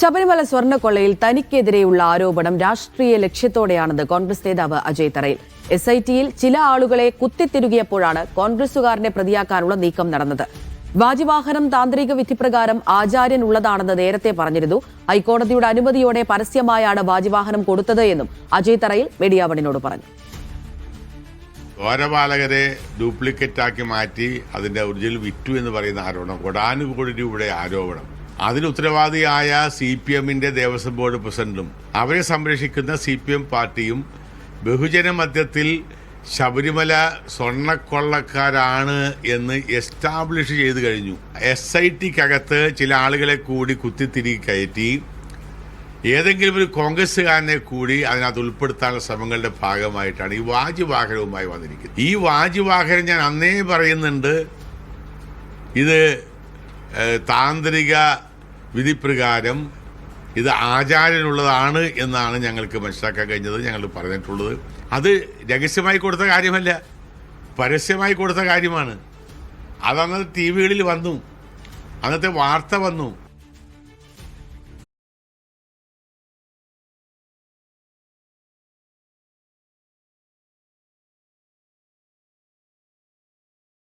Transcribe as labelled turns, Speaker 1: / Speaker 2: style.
Speaker 1: ശബരിമല സ്വർണക്കൊള്ളയിൽ തനിക്കെതിരെയുള്ള ആരോപണം രാഷ്ട്രീയ ലക്ഷ്യത്തോടെയാണെന്ന് കോൺഗ്രസ് നേതാവ് അജയ് തറയിൽ. എസ് ഐ ടിയിൽ ചില ആളുകളെ കുത്തിത്തിരുകിയപ്പോഴാണ് കോൺഗ്രസുകാരനെ പ്രതിയാക്കാനുള്ള നീക്കം നടന്നത്. വാജിവാഹനം താന്ത്രിക വിധിപ്രകാരം ആചാര്യൻ ഉള്ളതാണെന്ന് നേരത്തെ പറഞ്ഞിരുന്നു. ഹൈക്കോടതിയുടെ അനുമതിയോടെ പരസ്യമായാണ് വാജിവാഹനം കൊടുത്തത് എന്നും അജയ് തറയിൽ മീഡിയാവണിനോട് പറഞ്ഞു.
Speaker 2: ഘോരപാലകരെ ഡ്യൂപ്ലിക്കേറ്റ് ആക്കി മാറ്റി അതിന്റെ ഒറിജിനൽ വിറ്റു എന്ന് പറയുന്ന ആരോപണം കോടാനുകോടി രൂപയുടെ ആരോപണം. അതിന് ഉത്തരവാദിയായ സി പി എമ്മിന്റെ ദേവസ്വം ബോർഡ് പ്രസിഡന്റും അവരെ സംരക്ഷിക്കുന്ന സി പി എം പാർട്ടിയും ബഹുജന മധ്യത്തിൽ ശബരിമല സ്വർണക്കൊള്ളക്കാരാണ് എന്ന് എസ്റ്റാബ്ലിഷ് ചെയ്തു കഴിഞ്ഞു. എസ് ഐ ടിക്കകത്ത് ചില ആളുകളെ കൂടി കുത്തിത്തിരി കയറ്റി. ഏതെങ്കിലും ഒരു കോൺഗ്രസ്സുകാരനെ കൂടി അതിനകത്ത് ഉൾപ്പെടുത്താനുള്ള ശ്രമങ്ങളുടെ ഭാഗമായിട്ടാണ് ഈ വാജുവാഹനവുമായി വന്നിരിക്കുന്നത്. ഈ വാജുവാഹനം ഞാൻ അന്നേ പറയുന്നുണ്ട്. ഇത് താന്ത്രിക വിധിപ്രകാരം ഇത് ആചാര്യനുള്ളതാണ് എന്നാണ് ഞങ്ങൾക്ക് മനസ്സിലാക്കാൻ കഴിഞ്ഞത് ഞങ്ങൾ പറഞ്ഞിട്ടുള്ളത്. അത് രഹസ്യമായി കൊടുത്ത കാര്യമല്ല പരസ്യമായി കൊടുത്ത കാര്യമാണ്. അതന്നത് ടി വികളിൽ വന്നു അന്നത്തെ വാർത്ത വന്നു.